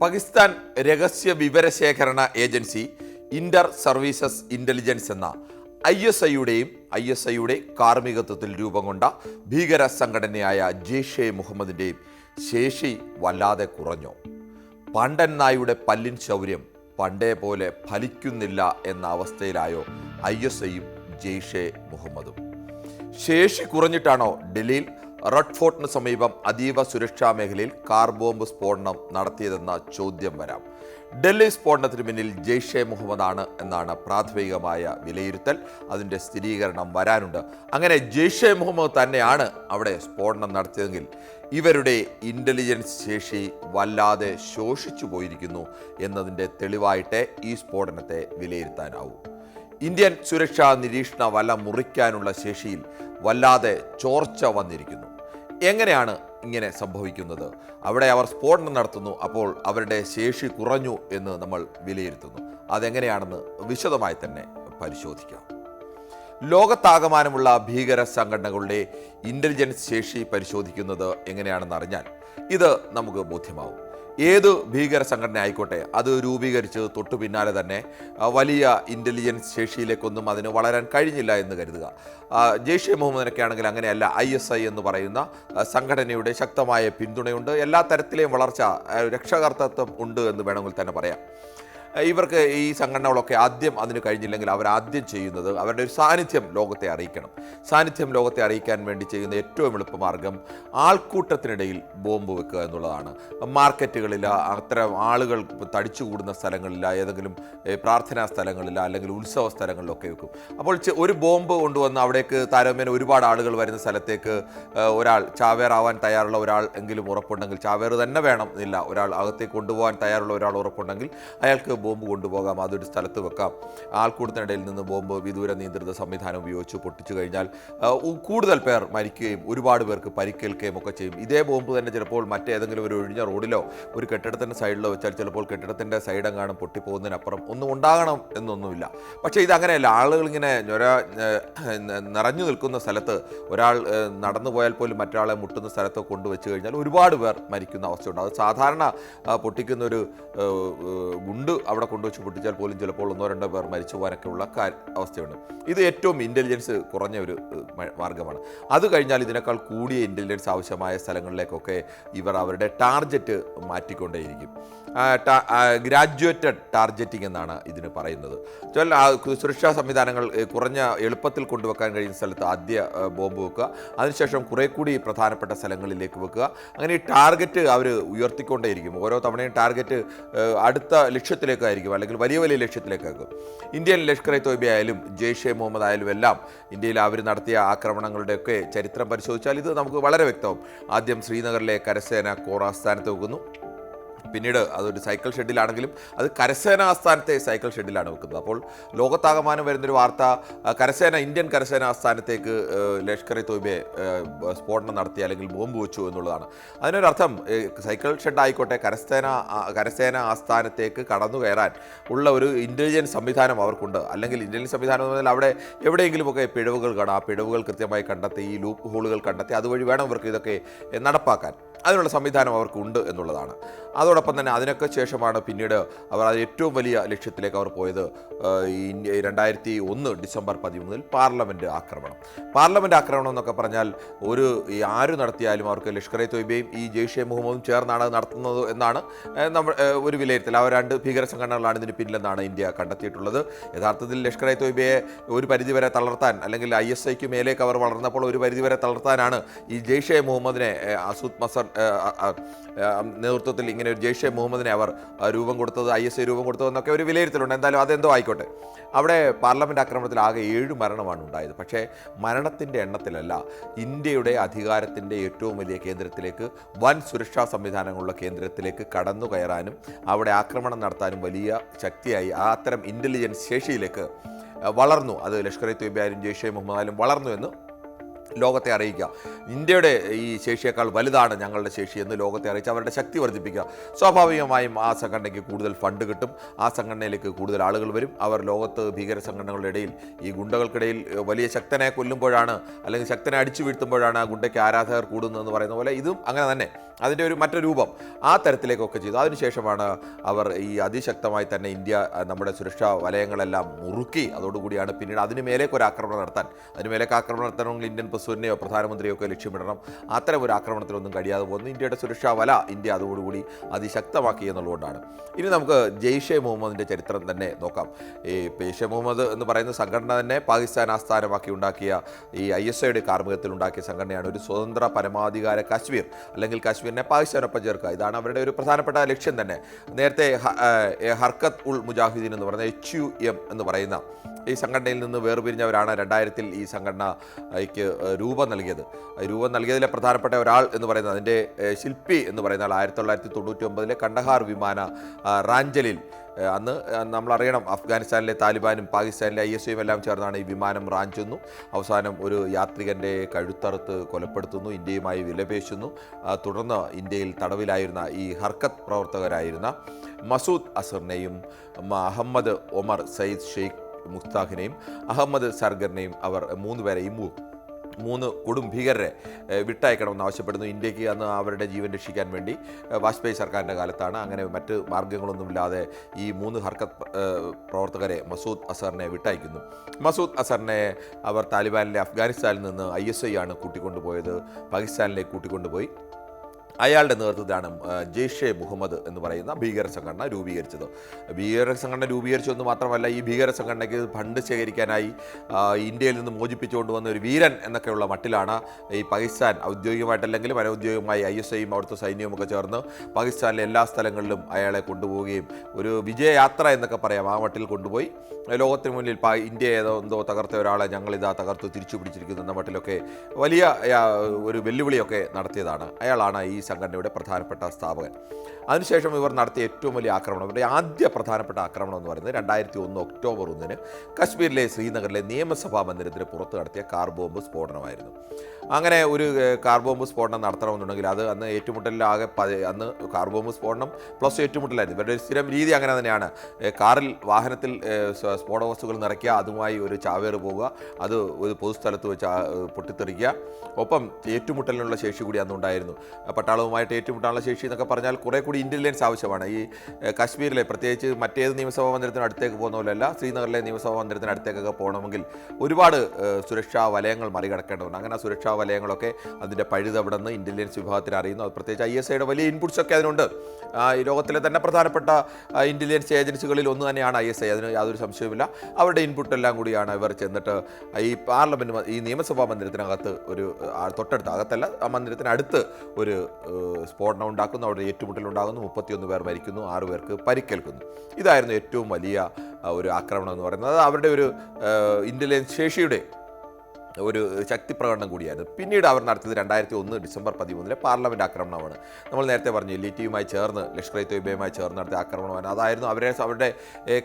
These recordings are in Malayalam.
പാകിസ്ഥാൻ രഹസ്യ വിവരശേഖരണ ഏജൻസി ഇന്റർ സർവീസസ് ഇന്റലിജൻസ് എന്ന ഐ എസ് ഐയുടെയും ഐ എസ് ഐയുടെ കാർമ്മികത്വത്തിൽ രൂപം കൊണ്ട ഭീകര സംഘടനയായ ജെയ്ഷെ മുഹമ്മദിന്റെയും ശേഷി വല്ലാതെ കുറഞ്ഞു. പണ്ടൻ നായുടെ പല്ലിൻ ശൗര്യം പണ്ടേ പോലെ ഫലിക്കുന്നില്ല എന്ന അവസ്ഥയിലായോ ഐ എസ് ഐയും ജെയ്ഷെ മുഹമ്മദും. ശേഷി കുറഞ്ഞിട്ടാണോ ഡൽഹിയിൽ റെഡ് ഫോർട്ടിന് സമീപം അതീവ സുരക്ഷാ മേഖലയിൽ കാർ ബോംബ് സ്ഫോടനം നടത്തിയതെന്ന ചോദ്യം വരാം. ഡൽഹി സ്ഫോടനത്തിന് പിന്നിൽ ജെയ്ഷെ മുഹമ്മദ് ആണ് എന്നാണ് പ്രാഥമികമായ വിലയിരുത്തൽ. അതിന്റെ സ്ഥിരീകരണം വരാനുണ്ട്. അങ്ങനെ ജെയ്ഷെ മുഹമ്മദ് തന്നെയാണ് അവിടെ സ്ഫോടനം നടത്തിയതെങ്കിൽ ഇവരുടെ ഇന്റലിജൻസ് ശേഷി വല്ലാതെ ശോഷിച്ചു പോയിരിക്കുന്നു എന്നതിന്റെ തെളിവായിട്ടേ ഈ സ്ഫോടനത്തെ വിലയിരുത്താനാവൂ. ഇന്ത്യൻ സുരക്ഷാ നിരീക്ഷണ വല മുറിക്കാനുള്ള ശേഷിയിൽ വല്ലാതെ ചോർച്ച വന്നിരിക്കുന്നു. എങ്ങനെയാണ് ഇങ്ങനെ സംഭവിക്കുന്നത്? അവിടെ അവർ സ്ഫോടനം നടത്തുന്നു അപ്പോൾ അവരുടെ ശേഷി കുറഞ്ഞു എന്ന് നമ്മൾ വിലയിരുത്തുന്നു. അതെങ്ങനെയാണെന്ന് വിശദമായി തന്നെ പരിശോധിക്കാം. ലോകത്താകമാനമുള്ള ഭീകര സംഘടനകളുടെ ഇന്റലിജൻസ് ശേഷി പരിശോധിക്കുന്നത് എങ്ങനെയാണെന്ന് അറിഞ്ഞാൽ ഇത് നമുക്ക് ബോധ്യമാവും. ഏത് ഭീകര സംഘടന ആയിക്കോട്ടെ അത് രൂപീകരിച്ച് തൊട്ടു പിന്നാലെ തന്നെ വലിയ ഇന്റലിജൻസ് ശേഷിയിലേക്കൊന്നും അതിന് വളരാൻ കഴിഞ്ഞില്ല എന്ന് കരുതുക. ജെയ്ഷെ മുഹമ്മദിനൊക്കെ ആണെങ്കിൽ അങ്ങനെയല്ല ഐ എസ് ഐ എന്ന് പറയുന്ന സംഘടനയുടെ ശക്തമായ പിന്തുണയുണ്ട്. എല്ലാ തരത്തിലെയും വളർച്ച രക്ഷാകർത്തൃത്വം ഉണ്ട് എന്ന് വേണമെങ്കിൽ തന്നെ പറയാം. ഇവർക്ക് ഈ സംഘടനകളൊക്കെ ആദ്യം അതിന് കഴിഞ്ഞില്ലെങ്കിൽ അവർ ആദ്യം ചെയ്യുന്നത് അവരുടെ ഒരു സാന്നിധ്യം ലോകത്തെ അറിയിക്കണം. സാന്നിധ്യം ലോകത്തെ അറിയിക്കാൻ വേണ്ടി ചെയ്യുന്ന ഏറ്റവും എളുപ്പമാർഗം ആൾക്കൂട്ടത്തിനിടയിൽ ബോംബ് വെക്കുക എന്നുള്ളതാണ്. മാർക്കറ്റുകളിൽ അത്തരം ആളുകൾ തടിച്ചു കൂടുന്ന സ്ഥലങ്ങളില്ല ഏതെങ്കിലും പ്രാർത്ഥനാ സ്ഥലങ്ങളിൽ അല്ലെങ്കിൽ ഉത്സവ സ്ഥലങ്ങളിലൊക്കെ വെക്കും. അപ്പോൾ ഒരു ബോംബ് കൊണ്ടുവന്ന് അവിടേക്ക് താരതമ്യേന ഒരുപാട് ആളുകൾ വരുന്ന സ്ഥലത്തേക്ക് ഒരാൾ ചാവേറാവാൻ തയ്യാറുള്ള ഒരാൾ എങ്കിലും ഉറപ്പുണ്ടെങ്കിൽ ചാവേർ തന്നെ വേണം എന്നില്ല. ഒരാൾ അകത്തേക്ക് കൊണ്ടുപോകാൻ തയ്യാറുള്ള ഒരാൾ ഉറപ്പുണ്ടെങ്കിൽ അയാൾക്ക് ബോംബ് കൊണ്ടുപോകാം അതൊരു സ്ഥലത്ത് വെക്കാം. ആൾക്കൂട്ടത്തിനിടയിൽ നിന്ന് ബോംബ് വിദൂര നിയന്ത്രിത സംവിധാനം ഉപയോഗിച്ച് പൊട്ടിച്ചു കഴിഞ്ഞാൽ കൂടുതൽ പേർ മരിക്കുകയും ഒരുപാട് പേർക്ക് പരിക്കേൽക്കുകയും ഒക്കെ ചെയ്യും. ഇതേ ബോംബ് തന്നെ ചിലപ്പോൾ മറ്റേതെങ്കിലും ഒരു ഒഴിഞ്ഞ റോഡിലോ ഒരു കെട്ടിടത്തിന്റെ സൈഡിലോ വെച്ചാൽ ചിലപ്പോൾ കെട്ടിടത്തിന്റെ സൈഡെങ്ങാനും പൊട്ടിപ്പോകുന്നതിനപ്പുറം ഒന്നും ഉണ്ടാകണം എന്നൊന്നുമില്ല. പക്ഷേ ഇതങ്ങനെയല്ല. ആളുകൾ ഇങ്ങനെ ഞൊര നിറഞ്ഞു നിൽക്കുന്ന സ്ഥലത്ത് ഒരാൾ നടന്നു പോയാൽ പോലും മറ്റൊരാളെ മുട്ടുന്ന സ്ഥലത്ത് കൊണ്ടുവച്ച് കഴിഞ്ഞാൽ ഒരുപാട് പേർ മരിക്കുന്ന അവസ്ഥയുണ്ട്. അത് സാധാരണ പൊട്ടിക്കുന്ന ഒരു ഗുണ്ട് അവിടെ കൊണ്ടുവച്ച് പൊട്ടിച്ചാൽ പോലും ചിലപ്പോൾ ഒന്നോ രണ്ടോ പേർ മരിച്ചു പോകാനൊക്കെയുള്ള അവസ്ഥയുണ്ട്. ഇത് ഏറ്റവും ഇന്റലിജൻസ് കുറഞ്ഞ ഒരു മാർഗമാണ്. അത് കഴിഞ്ഞാൽ ഇതിനേക്കാൾ കൂടിയ ഇന്റലിജൻസ് ആവശ്യമായ സ്ഥലങ്ങളിലേക്കൊക്കെ ഇവർ അവരുടെ ടാർജറ്റ് മാറ്റിക്കൊണ്ടേയിരിക്കും. ഗ്രാജുവേറ്റഡ് ടാർജറ്റിംഗ് എന്നാണ് ഇതിന് പറയുന്നത്. ചില സുരക്ഷാ സംവിധാനങ്ങൾ കുറഞ്ഞ എളുപ്പത്തിൽ കൊണ്ടുവെക്കാൻ കഴിയുന്ന സ്ഥലത്ത് ആദ്യ ബോംബ് വെക്കുക. അതിനുശേഷം കുറെ കൂടി പ്രധാനപ്പെട്ട സ്ഥലങ്ങളിലേക്ക് വെക്കുക. അങ്ങനെ ഈ ടാർഗറ്റ് അവർ ഉയർത്തിക്കൊണ്ടേയിരിക്കും. ഓരോ തവണയും ടാർഗറ്റ് അടുത്ത അടുത്ത ലക്ഷ്യത്തിലേക്കായിരിക്കും അല്ലെങ്കിൽ വലിയ വലിയ ലക്ഷ്യത്തിലേക്കായിരിക്കും. ഇന്ത്യൻ ലഷ്കർ എ തോയ്ബ ആയാലും ജെയ്ഷെ മുഹമ്മദ് ആയാലും എല്ലാം ഇന്ത്യയിൽ അവർ നടത്തിയ ആക്രമണങ്ങളുടെയൊക്കെ ചരിത്രം പരിശോധിച്ചാൽ ഇത് നമുക്ക് വളരെ വ്യക്തമാവും. ആദ്യം ശ്രീനഗറിലെ കരസേന കോർ ആസ്ഥാനത്ത് വെക്കുന്നു പിന്നീട് അതൊരു സൈക്കിൾ ഷെഡിലാണെങ്കിലും അത് കരസേന ആസ്ഥാനത്തെ സൈക്കിൾ ഷെഡിലാണ് വെക്കുന്നത്. അപ്പോൾ ലോകത്താകമാനം വരുന്നൊരു വാർത്ത കരസേന ഇന്ത്യൻ കരസേന ആസ്ഥാനത്തേക്ക് ലഷ്കർ ഇ തോയ്ബെ സ്ഫോടനം നടത്തി അല്ലെങ്കിൽ ബോംബ് വെച്ചു എന്നുള്ളതാണ്. അതിനൊരർത്ഥം സൈക്കിൾ ഷെഡ് ആയിക്കോട്ടെ കരസേന കരസേന ആസ്ഥാനത്തേക്ക് കടന്നു കയറാൻ ഉള്ള ഒരു ഇന്റലിജൻസ് സംവിധാനം അവർക്കുണ്ട്. അല്ലെങ്കിൽ ഇന്റലിജൻസ് സംവിധാനം എന്ന് പറഞ്ഞാൽ അവിടെ എവിടെയെങ്കിലുമൊക്കെ പിഴവുകൾ കാണാം. ആ പിഴവുകൾ കൃത്യമായി കണ്ടെത്തി ഈ ലൂപ്പ് ഹോളുകൾ കണ്ടെത്തി അതുവഴി വേണം ഇവർക്ക് ഇതൊക്കെ നടപ്പാക്കാൻ. അതിനുള്ള സംവിധാനം അവർക്കുണ്ട് എന്നുള്ളതാണ്. അതോടൊപ്പം തന്നെ അതിനൊക്കെ ശേഷമാണ് പിന്നീട് അവർ അത് ഏറ്റവും വലിയ ലക്ഷ്യത്തിലേക്ക് അവർ പോയത് ഈ രണ്ടായിരത്തി ഒന്ന് ഡിസംബർ പതിമൂന്നിൽ പാർലമെന്റ് ആക്രമണം. പാർലമെന്റ് ആക്രമണം എന്നൊക്കെ പറഞ്ഞാൽ ഒരു ഈ ആര് നടത്തിയാലും അവർക്ക് ലഷ്കർ എ തൊയ്ബയും ഈ ജെയ്ഷെ മുഹമ്മദും ചേർന്നാണ് നടത്തുന്നത് എന്നാണ് നമ്മൾ ഒരു വിലയിരുത്തൽ. അവർ രണ്ട് ഭീകര സംഘടനകളാണ് ഇതിന് പിന്നിലെന്നാണ് ഇന്ത്യ കണ്ടെത്തിയിട്ടുള്ളത്. യഥാർത്ഥത്തിൽ ലഷ്കർ എ തൊയ്ബയെ ഒരു പരിധിവരെ തളർത്താൻ അല്ലെങ്കിൽ ഐ എസ് ഐക്ക് മേലേക്ക് അവർ വളർന്നപ്പോൾ ഒരു പരിധിവരെ തളർത്താനാണ് ഈ ജെയ്ഷെ മുഹമ്മദിനെ അസൂദ് മസർ നേതൃത്വത്തിൽ ഇങ്ങനെ ഒരു ജെയ്ഷെ മുഹമ്മദിനെ അവർ രൂപം കൊടുത്തത് ഐ എസ് ഐ രൂപം കൊടുത്തത് എന്നൊക്കെ ഒരു വിലയിരുത്തലുണ്ട്. എന്തായാലും അതെന്തോ ആയിക്കോട്ടെ. അവിടെ പാർലമെന്റ് ആക്രമണത്തിൽ ആകെ ഏഴ് മരണമാണ് ഉണ്ടായത്. പക്ഷേ മരണത്തിന്റെ എണ്ണത്തിലല്ല ഇന്ത്യയുടെ അധികാരത്തിന്റെ ഏറ്റവും വലിയ കേന്ദ്രത്തിലേക്ക് വൻ സുരക്ഷാ സംവിധാനങ്ങളുള്ള കേന്ദ്രത്തിലേക്ക് കടന്നു കയറാനും അവിടെ ആക്രമണം നടത്താനും വലിയ ശക്തിയായി അത്തരം ഇന്റലിജൻസ് ശേഷിയിലേക്ക് വളർന്നു. അത് ലഷ്കർ ഇ തൊയ്ബായാലും ജെയ്ഷെ മുഹമ്മദ് ആയാലും വളർന്നു എന്ന് ലോകത്തെ അറിയിക്കുക. ഇന്ത്യയുടെ ഈ ശേഷിയേക്കാൾ വലുതാണ് ഞങ്ങളുടെ ശേഷി എന്ന് ലോകത്തെ അറിയിച്ച് അവരുടെ ശക്തി വർദ്ധിപ്പിക്കുക. സ്വാഭാവികമായും ആ സംഘടനയ്ക്ക് കൂടുതൽ ഫണ്ട് കിട്ടും. ആ സംഘടനയിലേക്ക് കൂടുതൽ ആളുകൾ വരും. അവർ ലോകത്ത് ഭീകര സംഘടനകളുടെ ഇടയിൽ ഈ ഗുണ്ടകൾക്കിടയിൽ വലിയ ശക്തനെ കൊല്ലുമ്പോഴാണ് അല്ലെങ്കിൽ ശക്തനെ അടിച്ചു വീഴ്ത്തുമ്പോഴാണ് ആ ഗുണ്ടയ്ക്ക് ആരാധകർ കൂടുന്നതെന്ന് പറയുന്ന പോലെ ഇതും അങ്ങനെ തന്നെ. അതിന്റെ ഒരു മറ്റൊരു രൂപം ആ തരത്തിലേക്കൊക്കെ ചെയ്തു. അതിനുശേഷമാണ് അവർ ഈ അതിശക്തമായി തന്നെ ഇന്ത്യ നമ്മുടെ സുരക്ഷാ വലയങ്ങളെല്ലാം മുറുക്കി. അതോടുകൂടിയാണ് പിന്നീട് അതിന് മേലേക്ക് ഒരു ആക്രമണം നടത്താൻ. അതിന് മേലേക്ക് ആക്രമണം നടത്തണമെങ്കിൽ ഇന്ത്യൻ പ്രസിഡന്റിനെയോ പ്രധാനമന്ത്രിയോ ഒക്കെ ലക്ഷ്യമിടണം. അത്തരം ഒരു ആക്രമണത്തിലൊന്നും കഴിയാതെ പോകുന്നു. ഇന്ത്യയുടെ സുരക്ഷാ വല ഇന്ത്യ അതോടുകൂടി അതിശക്തമാക്കി എന്നുള്ളതുകൊണ്ടാണ്. ഇനി നമുക്ക് ജെയ്ഷെ മുഹമ്മദിന്റെ ചരിത്രം തന്നെ നോക്കാം. ഈ ജെയ്ഷെ മുഹമ്മദ് എന്ന് പറയുന്ന സംഘടന തന്നെ പാകിസ്ഥാൻ ആസ്ഥാനമാക്കി ഉണ്ടാക്കിയ ഈ ഐ എസ് ഐയുടെ കാർമ്മികത്തിൽ ഉണ്ടാക്കിയ സംഘടനയാണ്. ഒരു സ്വതന്ത്ര പരമാധികാര കാശ്മീർ അല്ലെങ്കിൽ കാശ്മീരിനെ പാകിസ്ഥാനൊപ്പം ചേർക്കുക. ഇതാണ് അവരുടെ ഒരു പ്രധാനപ്പെട്ട ലക്ഷ്യം തന്നെ. നേരത്തെ ഹർക്കത്ത് ഉൾ മുജാഹിദീൻ എന്ന് പറയുന്ന എച്ച് യു എം എന്ന് പറയുന്ന ഈ സംഘടനയിൽ നിന്ന് വേർപിരിഞ്ഞവരാണ് രണ്ടായിരത്തിൽ ഈ സംഘടനയ്ക്ക് രൂപം നൽകിയത്. രൂപം നൽകിയതിലെ പ്രധാനപ്പെട്ട ഒരാൾ എന്ന് പറയുന്നത് അതിന്റെ ശില്പി എന്ന് പറയുന്ന ആൾ ആയിരത്തി തൊള്ളായിരത്തി തൊണ്ണൂറ്റി ഒമ്പതിലെ കണ്ടഹാർ വിമാന റാഞ്ചലിൽ. അന്ന് നമ്മളറിയണം അഫ്ഗാനിസ്ഥാനിലെ താലിബാനും പാകിസ്ഥാനിലെ ഐ എസ് ഐയും എല്ലാം ചേർന്നാണ് ഈ വിമാനം റാഞ്ചുന്നു അവസാനം ഒരു യാത്രികന്റെ കഴുത്തറുത്ത് കൊലപ്പെടുത്തുന്നു ഇന്ത്യയുമായി വിലപേശുന്നു. തുടർന്ന് ഇന്ത്യയിൽ തടവിലായിരുന്ന ഈ ഹർക്കത്ത് പ്രവർത്തകരായിരുന്ന മസൂദ് അസറിനെയും അഹമ്മദ് ഒമർ സയ്യിദ് ഷെയ്ഖ് മുസ്താഖിനെയും അഹമ്മദ് സർഗറിനെയും അവർ മൂന്ന് പേരെയും മൂ- മൂന്ന് കൊടും ഭീകരരെ വിട്ടയക്കണമെന്ന് ആവശ്യപ്പെടുന്നു. ഇന്ത്യയ്ക്ക് അന്ന് അവരുടെ ജീവൻ രക്ഷിക്കാൻ വേണ്ടി വാജ്പേയി സർക്കാരിന്റെ കാലത്താണ്. അങ്ങനെ മറ്റ് മാർഗങ്ങളൊന്നുമില്ലാതെ ഈ മൂന്ന് ഹർക്കത്ത് പ്രവർത്തകരെ മസൂദ് അസറിനെ വിട്ടയക്കുന്നു. മസൂദ് അസറിനെ അവർ താലിബാനിലെ അഫ്ഗാനിസ്ഥാനിൽ നിന്ന് ഐ എസ് ഐ ആണ് കൂട്ടിക്കൊണ്ടുപോയത്. പാകിസ്ഥാനിലേക്ക് കൂട്ടിക്കൊണ്ടുപോയി. അയാളുടെ നേതൃത്വത്തിലാണ് ജെയ്ഷെ മുഹമ്മദ് എന്ന് പറയുന്ന ഭീകര സംഘടന രൂപീകരിച്ചത്. ഭീകര സംഘടന രൂപീകരിച്ചതെന്ന് മാത്രമല്ല ഈ ഭീകര സംഘടനയ്ക്ക് ഫണ്ട് ശേഖരിക്കാനായി ഇന്ത്യയിൽ നിന്ന് മോചിപ്പിച്ചുകൊണ്ട് വന്ന ഒരു വീരൻ എന്നൊക്കെയുള്ള മട്ടിലാണ് ഈ പാകിസ്ഥാൻ ഔദ്യോഗികമായിട്ടല്ലെങ്കിലും അനൗദ്യോഗികമായി ഐ എസ് ഐയും അവിടുത്തെ സൈന്യവും ഒക്കെ ചേർന്ന് പാകിസ്ഥാനിലെ എല്ലാ സ്ഥലങ്ങളിലും അയാളെ കൊണ്ടുപോവുകയും ഒരു വിജയയാത്ര എന്നൊക്കെ പറയാം. ആ മട്ടിൽ കൊണ്ടുപോയി. ലോകത്തിന് മുന്നിൽ ഇന്ത്യ ഏതോ എന്തോ തകർത്ത ഒരാളെ ഞങ്ങളിതാ തകർത്ത് തിരിച്ചു പിടിച്ചിരിക്കുന്നു എന്ന മട്ടിലൊക്കെ വലിയ ഒരു വെല്ലുവിളിയൊക്കെ നടത്തിയതാണ്. അയാളാണ് ഈ സംഘടനയുടെ പ്രധാനപ്പെട്ട സ്ഥാപകൻ. അതിനുശേഷം ഇവർ നടത്തിയ ഏറ്റവും വലിയ ആക്രമണം ഇവരുടെ ആദ്യ പ്രധാനപ്പെട്ട ആക്രമണം എന്ന് പറയുന്നത് രണ്ടായിരത്തി ഒന്ന് ഒക്ടോബർ ഒന്നിന് കശ്മീരിലെ ശ്രീനഗറിലെ നിയമസഭാ മന്ദിരത്തിന് പുറത്ത് നടത്തിയ കാർ ബോംബ് സ്ഫോടനമായിരുന്നു. അങ്ങനെ ഒരു കാർ ബോംബ് സ്ഫോടനം നടത്തണമെന്നുണ്ടെങ്കിൽ അത് അന്ന് ഏറ്റുമുട്ടലിലാകെ അന്ന് കാർ ബോംബ് സ്ഫോടനം പ്ലസ് ഏറ്റുമുട്ടലായിരുന്നു. ഇവരുടെ സ്ഥിരം രീതി അങ്ങനെ തന്നെയാണ്. കാറിൽ വാഹനത്തിൽ ഏഹ്, സ്ഫോടക വസ്തുക്കൾ നിറയ്ക്കുക അതുമായി ഒരു ചാവേറ് പോവുക അത് ഒരു പൊതുസ്ഥലത്ത് വെച്ച് പൊട്ടിത്തെറിക്കുക. ഒപ്പം ഏറ്റുമുട്ടലിനുള്ള ശേഷി കൂടി അന്നുണ്ടായിരുന്നു. പട്ടാളവുമായിട്ട് ഏറ്റുമുട്ടാനുള്ള ശേഷി എന്നൊക്കെ പറഞ്ഞാൽ കുറേ കൂടി ഇന്റലിജൻസ് ആവശ്യമാണ്. ഈ കാശ്മീരിലെ പ്രത്യേകിച്ച് മറ്റേത് നിയമസഭാ മന്ദിരത്തിന് അടുത്തേക്ക് പോകുന്ന പോലെയല്ല ശ്രീനഗറിലെ നിയമസഭാ മന്ദിരത്തിന് അടുത്തേക്കൊക്കെ പോകണമെങ്കിൽ ഒരുപാട് സുരക്ഷാ വലയങ്ങൾ മറികടക്കേണ്ടതുണ്ട്. അങ്ങനെ സുരക്ഷാ വലയങ്ങളൊക്കെ അതിന്റെ പഴുതവിടുന്ന് ഇന്റലിജൻസ് വിഭാഗത്തിന് അറിയുന്നു. അത് പ്രത്യേകിച്ച് ഐ എസ് ഐയുടെ വലിയ ഇൻപുട്സ് ഒക്കെ അതിനുണ്ട്. ലോകത്തിലെ തന്നെ പ്രധാനപ്പെട്ട ഇന്റലിജൻസ് ഏജൻസികളിൽ ഒന്ന് തന്നെയാണ് ഐ എസ് ഐ. അതിന് യാതൊരു സംശയവുമില്ല. അവരുടെ ഇൻപുട്ട് എല്ലാം കൂടിയാണ് ഇവർ ചെന്നിട്ട് ഈ പാർലമെന്റ് ഈ നിയമസഭാ മന്ദിരത്തിനകത്ത് ഒരു തൊട്ടടുത്ത് അകത്തല്ല ആ മന്ദിരത്തിനടുത്ത് ഒരു സ്ഫോടനം ഉണ്ടാക്കുന്നു. അവിടെ ഏറ്റുമുട്ടൽ ഉണ്ടാകുന്നു മുപ്പത്തിയൊന്ന് പേർ മരിക്കുന്നു. ആറ് പേർക്ക് പരിക്കേൽക്കുന്നു. ഇതായിരുന്നു ഏറ്റവും വലിയ ഒരു ആക്രമണം എന്ന് പറയുന്നത്. അത് അവരുടെ ഒരു ഇന്റലിജൻസ് ശേഷിയുടെ ഒരു ശക്തി പ്രകടനം കൂടിയായിരുന്നു. പിന്നീട് അവർ നടത്തിയത് രണ്ടായിരത്തി ഒന്ന് ഡിസംബർ പതിമൂന്നിലെ പാർലമെന്റ് ആക്രമണമാണ്. നമ്മൾ നേരത്തെ പറഞ്ഞു എൽ ടിയുമായി ചേർന്ന് ലഷ്കർ തൊയ്ബയുമായി ചേർന്ന് നടത്തിയ ആക്രമണമാണ്. അതായിരുന്നു അവരെ അവരുടെ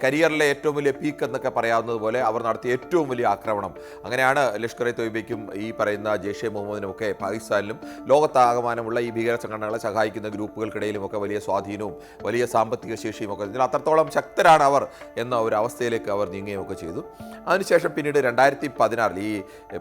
കരിയറിലെ ഏറ്റവും വലിയ പീക്ക് എന്നൊക്കെ പറയാവുന്നത് പോലെ അവർ നടത്തിയ ഏറ്റവും വലിയ ആക്രമണം. അങ്ങനെയാണ് ലഷ്കർ തൊയ്ബയ്ക്കും ഈ പറയുന്ന ജെയ്ഷെ മുഹമ്മദിനുമൊക്കെ പാകിസ്ഥാനിലും ലോകത്താകമാനമുള്ള ഈ ഭീകര സംഘടനകളെ സഹായിക്കുന്ന ഗ്രൂപ്പുകൾക്കിടയിലുമൊക്കെ വലിയ സ്വാധീനവും വലിയ സാമ്പത്തിക ശേഷിയും ഒക്കെ ഇതിൽ അത്രത്തോളം ശക്തരാണ് അവർ എന്ന ഒരു അവസ്ഥയിലേക്ക് അവർ നീങ്ങുകയൊക്കെ ചെയ്തു. അതിനുശേഷം പിന്നീട് രണ്ടായിരത്തി പതിനാറിൽ ഈ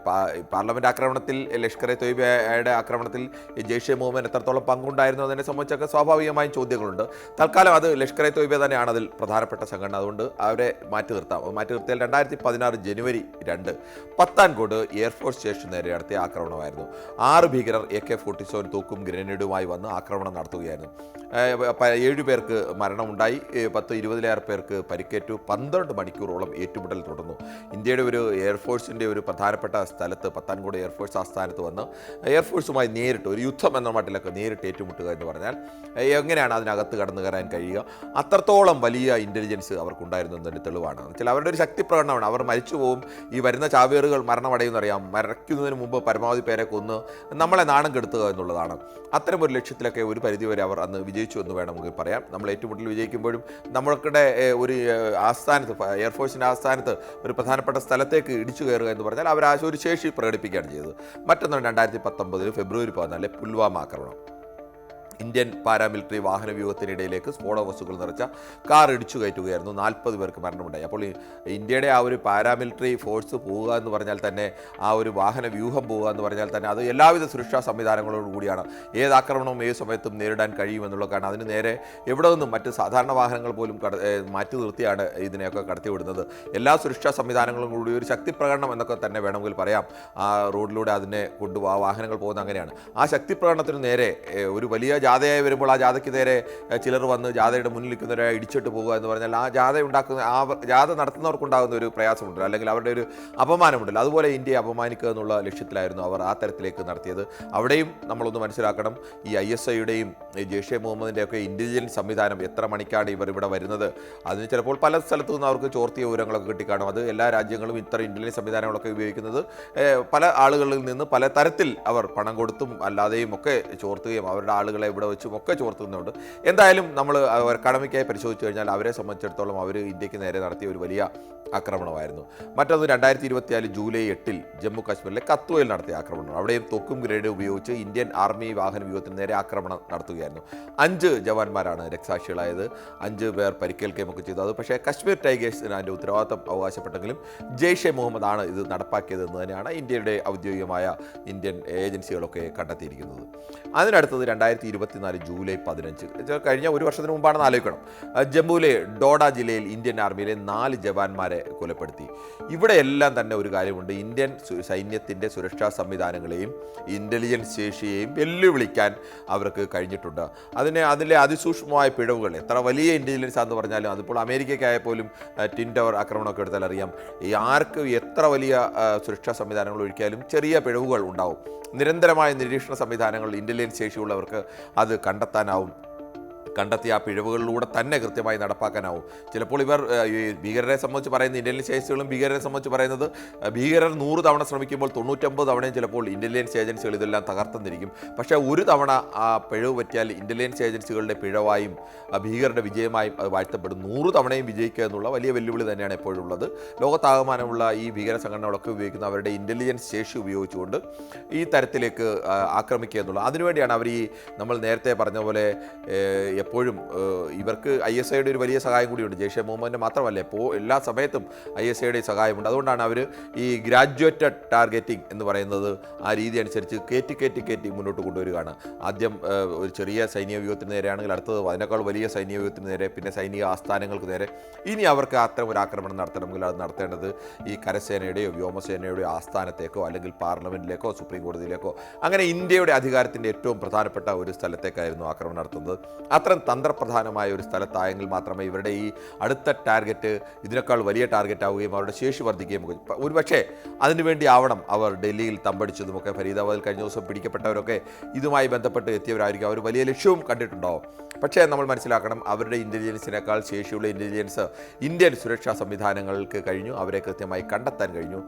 പാ- പാർലമെന്റ് ആക്രമണത്തിൽ ലഷ്കർ എ തൊയ്ബയുടെ ആക്രമണത്തിൽ ജെയ്ഷെ മുഹമ്മദ് എത്രത്തോളം പങ്കുണ്ടായിരുന്നു എന്നതിനെ സംബന്ധിച്ചൊക്കെ സ്വാഭാവികമായും ചോദ്യങ്ങളുണ്ട്. തൽക്കാലം അത് ലഷ്കർ എ തൊയ്ബ തന്നെയാണ് അതിൽ പ്രധാനപ്പെട്ട സംഘടന. അതുകൊണ്ട് അവരെ മാറ്റി നിർത്താം. മാറ്റി നിർത്തിയാൽ രണ്ടായിരത്തി പതിനാറ് ജനുവരി രണ്ട് പത്താൻകോട് എയർഫോഴ്സ് സ്റ്റേഷൻ നേരെ നടത്തിയ ആക്രമണമായിരുന്നു. ആറ് ഭീകരർ എ കെ ഫോർട്ടി സെവൻ തൂക്കും ഗ്രനേഡുമായി വന്ന് ആക്രമണം നടത്തുകയായിരുന്നു. ഏഴു പേർക്ക് മരണമുണ്ടായി. പത്ത് ഇരുപതിലേറെ പേർക്ക് പരിക്കേറ്റു. പന്ത്രണ്ട് മണിക്കൂറോളം ഏറ്റുമുട്ടൽ തുടർന്നു. ഇന്ത്യയുടെ ഒരു എയർഫോഴ്സിന്റെ ഒരു പ്രധാനപ്പെട്ട സ്ഥലത്ത് പത്താൻകോട് എയർഫോഴ്സ് ആസ്ഥാനത്ത് വന്ന് എയർഫോഴ്സുമായി നേരിട്ട് ഒരു യുദ്ധം എന്ന മട്ടിലൊക്കെ നേരിട്ട് ഏറ്റുമുട്ടുക എന്ന് പറഞ്ഞാൽ എങ്ങനെയാണ് അതിനകത്ത് കടന്നു കയറാൻ കഴിയുക? അത്രത്തോളം വലിയ ഇന്റലിജൻസ് അവർക്കുണ്ടായിരുന്നു എന്നൊരു തെളിവാണ്. ചില അവരുടെ ഒരു ശക്തി പ്രകടനമാണ്. അവർ മരിച്ചു പോകും ഈ വരുന്ന ചാവേറുകൾ മരണമടയുമെന്നറിയാം മരയ്ക്കുന്നതിന് മുമ്പ് പരമാവധി പേരെ കൊന്ന് നമ്മളെ നാണം കെടുത്തുക എന്നുള്ളതാണ്. അത്തരം ഒരു ലക്ഷ്യത്തിലൊക്കെ ഒരു പരിധിവരെ അവർ അന്ന് വിജയിച്ചു എന്ന് വേണം നമുക്ക് പറയാം. നമ്മൾ ഏറ്റുമുട്ടൽ വിജയിക്കുമ്പോഴും നമ്മൾക്കിടെ ഒരു ആസ്ഥാനത്ത് എയർഫോഴ്സിന്റെ ആസ്ഥാനത്ത് ഒരു പ്രധാനപ്പെട്ട സ്ഥലത്തേക്ക് ഇടിച്ചു കയറുക എന്ന് പറഞ്ഞാൽ അവർ ആ ഒരു ശേഷി പ്രകടിപ്പിക്കുകയാണ് ചെയ്തത്. മറ്റൊന്നാണ് രണ്ടായിരത്തി പത്തൊമ്പതിൽ ഫെബ്രുവരി പതിനാലിലെ പുൽവാമ ആക്രമണം. ഇന്ത്യൻ പാരാമിലിറ്ററി വാഹന വ്യൂഹത്തിനിടയിലേക്ക് സ്ഫോടക വസ്തുക്കൾ നിറച്ച കാർ ഇടിച്ചു കയറ്റുകയായിരുന്നു. നാൽപ്പത് പേർക്ക് മരണമുണ്ടായി. അപ്പോൾ ഇന്ത്യയുടെ ആ ഒരു പാരാമിലിറ്ററി ഫോഴ്സ് പോവുക എന്ന് പറഞ്ഞാൽ തന്നെ ആ ഒരു വാഹന വ്യൂഹം പോവുക എന്ന് പറഞ്ഞാൽ തന്നെ അത് എല്ലാവിധ സുരക്ഷാ സംവിധാനങ്ങളോട് കൂടിയാണ്. ഏത് ആക്രമണവും ഏത് സമയത്തും നേരിടാൻ കഴിയുമെന്നുള്ള കാരണം അതിന് നേരെ എവിടെ നിന്നും മറ്റ് സാധാരണ വാഹനങ്ങൾ പോലും കട മാറ്റി നിർത്തിയാണ് ഇതിനെയൊക്കെ കടത്തിവിടുന്നത്. എല്ലാ സുരക്ഷാ സംവിധാനങ്ങളും കൂടി ഒരു ശക്തി പ്രകടനം എന്നൊക്കെ തന്നെ വേണമെങ്കിൽ പറയാം. ആ റോഡിലൂടെ അതിനെ കൊണ്ടുപോകാം വാഹനങ്ങൾ പോകുന്ന അങ്ങനെയാണ്. ആ ശക്തി പ്രകടനത്തിന് നേരെ ഒരു വലിയ ജാഥയായി വരുമ്പോൾ ആ ജാഥയ്ക്ക് നേരെ ചിലർ വന്ന് ജാഥയുടെ മുന്നിൽ നിൽക്കുന്നവരെ ഇടിച്ചിട്ട് പോകുക എന്ന് പറഞ്ഞാൽ ആ ജാഥ ഉണ്ടാക്കുന്ന ആ ജാഥ നടത്തുന്നവർക്കുണ്ടാകുന്ന ഒരു പ്രയാസമുണ്ടല്ലോ. അല്ലെങ്കിൽ അവരുടെ ഒരു അപമാനമുണ്ടല്ലോ. അതുപോലെ ഇന്ത്യയെ അപമാനിക്കുക എന്നുള്ള ലക്ഷ്യത്തിലായിരുന്നു അവർ ആ തരത്തിലേക്ക് നടത്തിയത്. അവിടെയും നമ്മളൊന്ന് മനസ്സിലാക്കണം ഈ ഐ എസ് ഐയുടെയും ജെയ്ഷെ മുഹമ്മദിന്റെ ഒക്കെ ഇന്റലിജൻസ് സംവിധാനം എത്ര മണിക്കാണ് ഇവർ ഇവിടെ വരുന്നത്? അതിന് ചിലപ്പോൾ പല സ്ഥലത്തു നിന്ന് അവർക്ക് ചോർത്തിയ വിവരങ്ങളൊക്കെ കിട്ടിക്കാണും. അത് എല്ലാ രാജ്യങ്ങളും ഇത്ര ഇന്റലിജൻസ് സംവിധാനങ്ങളൊക്കെ ഉപയോഗിക്കുന്നത് പല ആളുകളിൽ നിന്ന് പല തരത്തിൽ അവർ പണം കൊടുത്തും അല്ലാതെയും ഒക്കെ ചോർത്തുകയും അവരുടെ ആളുകളെ ഇവിടെ വെച്ചും ഒക്കെ ചോർത്തുന്നുണ്ട്. എന്തായാലും നമ്മൾ അക്കാഡമിക്കായി പരിശോധിച്ചു കഴിഞ്ഞാൽ അവരെ സംബന്ധിച്ചിടത്തോളം അവർ ഇന്ത്യയ്ക്ക് നേരെ നടത്തിയ ഒരു വലിയ ആക്രമണമായിരുന്നു. മറ്റൊന്ന് രണ്ടായിരത്തി ഇരുപത്തിനാല് ജൂലൈ എട്ടിൽ ജമ്മു കാശ്മീരിലെ കത്വയിൽ നടത്തിയ ആക്രമണം അവിടെയും തൊക്കും ഗ്രേഡ് ഉപയോഗിച്ച് ഇന്ത്യൻ ആർമി വാഹന വ്യൂഹത്തിന് നേരെ ആക്രമണം നടത്തുകയായിരുന്നു. അഞ്ച് ജവാന്മാരാണ് രക്ഷാക്ഷികളായത് അഞ്ച് പേർ പരിക്കേൽക്കുകയും ഒക്കെ ചെയ്തു. അത് പക്ഷേ കശ്മീർ ടൈഗേഴ്സിന് അതിന്റെ ഉത്തരവാദിത്തം അവകാശപ്പെട്ടെങ്കിലും ജെയ്ഷെ മുഹമ്മദ് ആണ് ഇത് നടപ്പാക്കിയത് എന്ന് തന്നെയാണ് ഇന്ത്യയുടെ ഔദ്യോഗികമായ ഇന്ത്യൻ ഏജൻസികളൊക്കെ കണ്ടെത്തിയിരിക്കുന്നത്. അതിനടുത്തത് രണ്ടായിരത്തി ഇരുപത്തിനാല് ജൂലൈ പതിനഞ്ച്. കഴിഞ്ഞ ഒരു വർഷത്തിന് മുമ്പാണെന്ന് ആലോചിക്കണം. ജമ്മുവിലെ ഡോഡ ജില്ലയിൽ ഇന്ത്യൻ ആർമിയിലെ നാല് ജവാന്മാരെ കൊലപ്പെടുത്തി. ഇവിടെയെല്ലാം തന്നെ ഒരു കാര്യമുണ്ട്. ഇന്ത്യൻ സൈന്യത്തിന്റെ സുരക്ഷാ സംവിധാനങ്ങളെയും ഇന്റലിജൻസ് ശേഷിയെയും വെല്ലുവിളിക്കാൻ അവർക്ക് കഴിഞ്ഞിട്ടുണ്ട്. അതിനെ അതിലെ അതിസൂക്ഷ്മമായ പിഴവുകൾ എത്ര വലിയ ഇന്റലിജൻസ് ആണെന്ന് പറഞ്ഞാലും അതിപ്പോൾ അമേരിക്കയ്ക്കായ പോലും ടിൻ ടവർ ആക്രമണമൊക്കെ എടുത്താൽ അറിയാം. ഈ ആർക്ക് എത്ര വലിയ സുരക്ഷാ സംവിധാനങ്ങൾ ഒഴിക്കാലും ചെറിയ പിഴവുകൾ ഉണ്ടാവും. നിരന്തരമായ നിരീക്ഷണ സംവിധാനങ്ങൾ ഇന്റലിജൻസ് ശേഷിയുള്ളവർക്ക് അത് കണ്ടെത്താനാവും കണ്ടെത്തിയ ആ പിഴവുകളിലൂടെ തന്നെ കൃത്യമായി നടപ്പാക്കാനാവും. ചിലപ്പോൾ ഇവർ ഭീകരരെ സംബന്ധിച്ച് പറയുന്ന ഇന്റലിജൻസ് ഏജൻസികളും ഭീകരരെ സംബന്ധിച്ച് പറയുന്നത് ഭീകരർ നൂറ് തവണ ശ്രമിക്കുമ്പോൾ തൊണ്ണൂറ്റൊമ്പത് തവണയും ചിലപ്പോൾ ഇന്റലിജൻസ് ഏജൻസികൾ ഇതെല്ലാം തകർത്തെന്നിരിക്കും. പക്ഷേ ഒരു തവണ ആ പിഴവ് പറ്റിയാൽ ഇന്റലിജൻസ് ഏജൻസികളുടെ പിഴവായും ഭീകരരുടെ വിജയമായും അത് വാഴ്ത്തപ്പെടും. നൂറ് തവണയും വിജയിക്കുക എന്നുള്ള വലിയ വെല്ലുവിളി തന്നെയാണ് എപ്പോഴും ഉള്ളത്. ലോകത്താകമാനമുള്ള ഈ ഭീകര സംഘടനകളൊക്കെ ഉപയോഗിക്കുന്ന അവരുടെ ഇന്റലിജൻസ് ശേഷി ഉപയോഗിച്ചുകൊണ്ട് ഈ തരത്തിലേക്ക് ആക്രമിക്കുക എന്നുള്ളത് അതിനുവേണ്ടിയാണ് അവർ ഈ നമ്മൾ നേരത്തെ പറഞ്ഞ പോലെ എപ്പോഴും ഇവർക്ക് ഐ എസ് ഐയുടെ ഒരു വലിയ സഹായം കൂടിയുണ്ട്. ജെയ്ഷെ മുഹമ്മദിന്റെ മാത്രമല്ല എപ്പോൾ എല്ലാ സമയത്തും ഐ എസ് ഐയുടെ സഹായമുണ്ട്. അതുകൊണ്ടാണ് അവർ ഈ ഗ്രാജുവേറ്റഡ് ടാർഗറ്റിംഗ് എന്ന് പറയുന്നത് ആ രീതി അനുസരിച്ച് കയറ്റി കയറ്റി കയറ്റി മുന്നോട്ട് കൊണ്ടുവരികയാണ്. ആദ്യം ഒരു ചെറിയ സൈനിക വ്യൂഹത്തിന് നേരെയാണെങ്കിൽ അടുത്തത് അതിനേക്കാൾ വലിയ സൈനിക വ്യൂഹത്തിന് നേരെ പിന്നെ സൈനിക ആസ്ഥാനങ്ങൾക്ക് നേരെ. ഇനി അവർക്ക് അത്തരം ഒരു ആക്രമണം നടത്തണമെങ്കിൽ അത് നടത്തേണ്ടത് ഈ കരസേനയുടെയോ വ്യോമസേനയുടെയോ ആസ്ഥാനത്തേക്കോ അല്ലെങ്കിൽ പാർലമെന്റിലേക്കോ സുപ്രീം കോടതിയിലേക്കോ. അങ്ങനെ ഇന്ത്യയുടെ അധികാരത്തിന്റെ ഏറ്റവും പ്രധാനപ്പെട്ട ഒരു സ്ഥലത്തേക്കായിരുന്നു ആക്രമണം നടത്തുന്നത്. അത്തരം തന്ത്രപ്രധാനമായ ഒരു സ്ഥലത്തായെങ്കിൽ മാത്രമേ ഇവരുടെ ഈ അടുത്ത ടാർഗറ്റ് ഇതിനേക്കാൾ വലിയ ടാർഗറ്റ് ആവുകയും അവരുടെ ശേഷി വർദ്ധിക്കുകയും ഒക്കെ പക്ഷേ അതിനുവേണ്ടി ആവണം അവർ ഡൽഹിയിൽ തമ്പടിച്ചതുമൊക്കെ. ഫരീദാബാദിൽ കഴിഞ്ഞ ദിവസം പിടിക്കപ്പെട്ടവരൊക്കെ ഇതുമായി ബന്ധപ്പെട്ട് എത്തിയവരായിരിക്കും. അവർ വലിയ ലക്ഷ്യവും കണ്ടിട്ടുണ്ടാവും പക്ഷേ നമ്മൾ മനസ്സിലാക്കണം അവരുടെ ഇന്റലിജൻസിനേക്കാൾ ശേഷിയുള്ള ഇന്റലിജൻസ് ഇന്ത്യൻ സുരക്ഷാ സംവിധാനങ്ങൾക്ക് കഴിഞ്ഞു. അവരെ കൃത്യമായി കണ്ടെത്താൻ കഴിഞ്ഞു.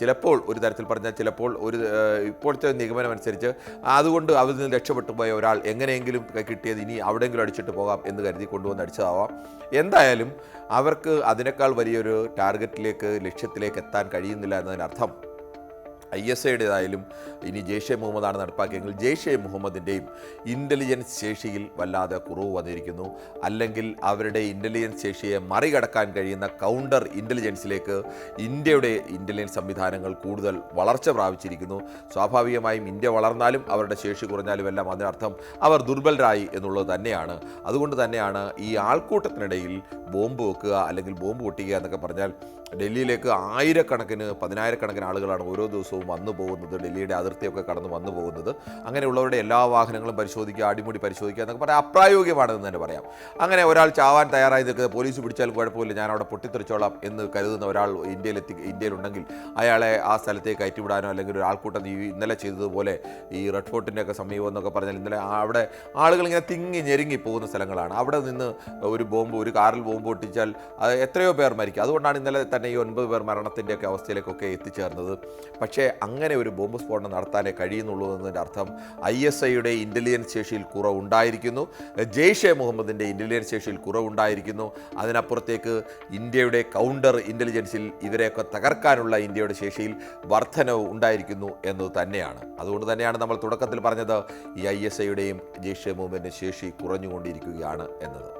ചിലപ്പോൾ ഒരു തരത്തിൽ പറഞ്ഞാൽ ചിലപ്പോൾ ഒരു ഇപ്പോഴത്തെ നിഗമനമനുസരിച്ച് അതുകൊണ്ട് അവരിൽ നിന്ന് രക്ഷപ്പെട്ടു പോയ ഒരാൾ എങ്ങനെയെങ്കിലും കിട്ടിയത് ഇനി അവിടെയെങ്കിലും അടിച്ചിട്ട് പോകാം എന്ന് കരുതി കൊണ്ടുവന്ന് അടിച്ചതാവാം. എന്തായാലും അവർക്ക് അതിനേക്കാൾ വലിയൊരു ടാർഗറ്റിലേക്ക് ലക്ഷ്യത്തിലേക്ക് എത്താൻ കഴിയുന്നില്ല എന്നതിനർത്ഥം ഐ എസ് ഐയുടേതായാലും ഇനി ജെയ്ഷെ മുഹമ്മദാണ് നടപ്പാക്കിയെങ്കിൽ ജെയ്ഷെ മുഹമ്മദിന്റെയും ഇന്റലിജൻസ് ശേഷിയിൽ വല്ലാതെ കുറവ് വന്നിരിക്കുന്നു. അല്ലെങ്കിൽ അവരുടെ ഇന്റലിജൻസ് ശേഷിയെ മറികടക്കാൻ കഴിയുന്ന കൗണ്ടർ ഇന്റലിജൻസിലേക്ക് ഇന്ത്യയുടെ ഇന്റലിജൻസ് സംവിധാനങ്ങൾ കൂടുതൽ വളർച്ച പ്രാപിച്ചിരിക്കുന്നു. സ്വാഭാവികമായും ഇന്ത്യ വളർന്നാലും അവരുടെ ശേഷി കുറഞ്ഞാലും എല്ലാം അതിനർത്ഥം അവർ ദുർബലരായി എന്നുള്ളത് തന്നെയാണ്. അതുകൊണ്ട് തന്നെയാണ് ഈ ആൾക്കൂട്ടത്തിനിടയിൽ ബോംബ് വെക്കുക അല്ലെങ്കിൽ ബോംബ് പൊട്ടിക്കുക എന്നൊക്കെ പറഞ്ഞാൽ ഡൽഹിയിലേക്ക് ആയിരക്കണക്കിന് പതിനായിരക്കണക്കിന് ആളുകളാണ് ഓരോ ദിവസവും വന്നു പോകുന്നത് ഡൽഹിയുടെ അതിർത്തിയൊക്കെ കടന്ന് വന്നു പോകുന്നത്. അങ്ങനെയുള്ളവരുടെ എല്ലാ വാഹനങ്ങളും പരിശോധിക്കുക അടിമുടി പരിശോധിക്കുക എന്നൊക്കെ പറയാം അപ്രായോഗികമാണെന്ന് തന്നെ പറയാം. അങ്ങനെ ഒരാൾ ചാവാൻ തയ്യാറായി നിൽക്കുന്നത് പോലീസ് പിടിച്ചാൽ കുഴപ്പമില്ല ഞാൻ അവിടെ പൊട്ടിത്തെറിച്ചോളാം എന്ന് കരുതുന്ന ഒരാൾ ഇന്ത്യയിലെത്തി ഇന്ത്യയിലുണ്ടെങ്കിൽ അയാളെ ആ സ്ഥലത്തേക്ക് കയറ്റിവിടാനോ അല്ലെങ്കിൽ ഒരു ആൾക്കൂട്ടം ഇന്നലെ ചെയ്തതുപോലെ ഈ റെഡ് ഫോർട്ടിന്റെ ഒക്കെ സമീപം എന്നൊക്കെ പറഞ്ഞാൽ ഇന്നലെ അവിടെ ആളുകൾ ഇങ്ങനെ തിങ്ങി ഞെരുങ്ങി പോകുന്ന സ്ഥലങ്ങളാണ്. അവിടെ നിന്ന് ഒരു ബോംബ് ഒരു കാറിൽ ബോംബ് പൊട്ടിച്ചാൽ എത്രയോ പേർ മരിക്കും. അതുകൊണ്ടാണ് ഇന്നലെ തന്നെ ഈ ഒൻപത് പേർ മരണത്തിന്റെയൊക്കെ അവസ്ഥയിലേക്കൊക്കെ എത്തിച്ചേർന്നത്. പക്ഷേ അങ്ങനെ ഒരു ബോംബ് സ്ഫോടനം നടത്താനേ കഴിയുന്നുള്ളൂ എന്നതിന്റെ അർത്ഥം ഐ എസ് ഐയുടെ ഇന്റലിജൻസ് ശേഷിയിൽ കുറവുണ്ടായിരിക്കുന്നു ജെയ്ഷെ മുഹമ്മദിന്റെ ഇന്റലിജൻസ് ശേഷിയിൽ കുറവുണ്ടായിരിക്കുന്നു അതിനപ്പുറത്തേക്ക് ഇന്ത്യയുടെ കൗണ്ടർ ഇന്റലിജൻസിൽ ഇവരെയൊക്കെ തകർക്കാനുള്ള ഇന്ത്യയുടെ ശേഷിയിൽ വർധനവ് ഉണ്ടായിരിക്കുന്നു എന്നത് തന്നെയാണ്. അതുകൊണ്ട് തന്നെയാണ് നമ്മൾ തുടക്കത്തിൽ പറഞ്ഞത് ഈ ഐ എസ് ഐയുടെയും ജെയ്ഷെ മുഹമ്മദിന്റെ ശേഷി കുറഞ്ഞുകൊണ്ടിരിക്കുകയാണ് എന്നത്.